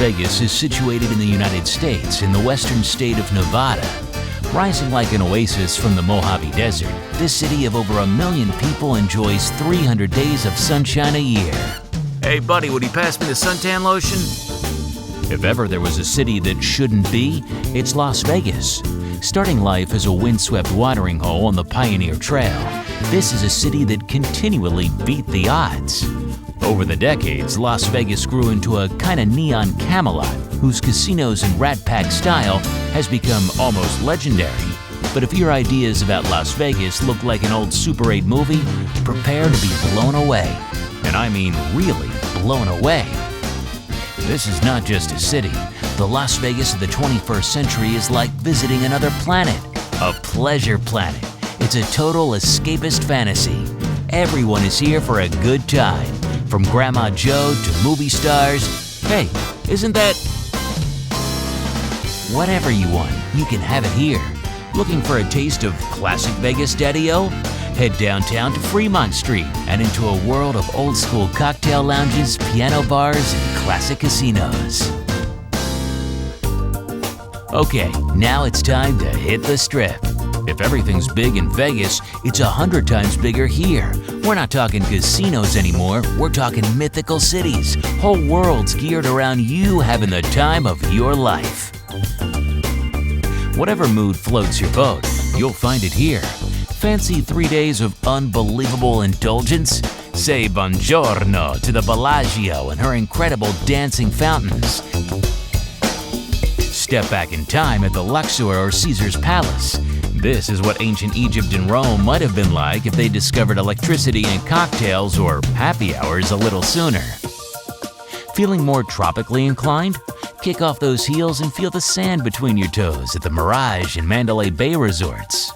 Vegas is situated in the United States in the western state of Nevada. Rising like an oasis from the Mojave Desert, this city of over a million people enjoys 300 days of sunshine a year. Hey, buddy, would you pass me the suntan lotion? If ever there was a city that shouldn't be, it's Las Vegas. Starting life as a windswept watering hole on the Pioneer Trail, this is a city that continually beat the odds. Over the decades, Las Vegas grew into a kind of neon Camelot whose casinos and rat pack style has become almost legendary. But if your ideas about Las Vegas look like an old Super 8 movie, prepare to be blown away. And I mean really blown away. This is not just a city. The Las Vegas of the 21st century is like visiting another planet, a pleasure planet. It's a total escapist fantasy. Everyone is here for a good time, from Grandma Joe to movie stars. Hey, isn't that. Whatever you want, you can have it here. Looking for a taste of classic Vegas Daddy-O? Head downtown to Fremont Street and into a world of old school cocktail lounges, piano bars, and classic casinos. Okay, now it's time to hit the strip. If everything's big in Vegas, it's a hundred times bigger here. We're not talking casinos anymore, we're talking mythical cities, whole worlds geared around you having the time of your life. Whatever mood floats your boat, you'll find it here. Fancy three days of unbelievable indulgence? Say buongiorno to the Bellagio and her incredible dancing fountains. Step back in time at the Luxor or Caesar's Palace. This is what ancient Egypt and Rome might have been like if they discovered electricity and cocktails or happy hours a little sooner. Feeling more tropically inclined? Kick off those heels and feel the sand between your toes at the Mirage and Mandalay Bay resorts.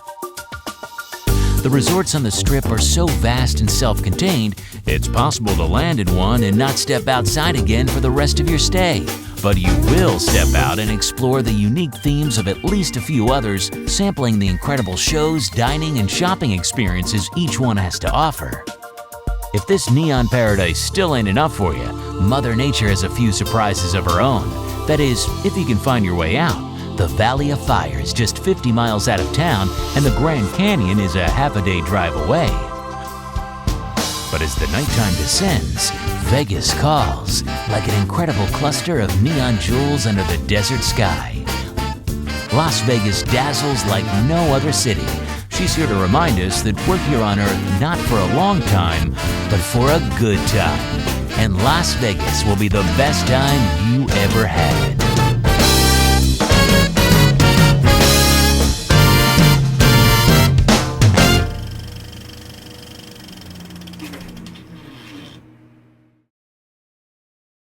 The resorts on the Strip are so vast and self contained, it's possible to land in one and not step outside again for the rest of your stay. But you will step out and explore the unique themes of at least a few others, sampling the incredible shows, dining, and shopping experiences each one has to offer. If this neon paradise still ain't enough for you, Mother Nature has a few surprises of her own. That is, if you can find your way out. The Valley of Fire is just 50 miles out of town, and the Grand Canyon is a half a day drive away. But as the nighttime descends, Vegas calls like an incredible cluster of neon jewels under the desert sky. Las Vegas dazzles like no other city. She's here to remind us that we're here on Earth not for a long time, but for a good time. And Las Vegas will be the best time you ever had.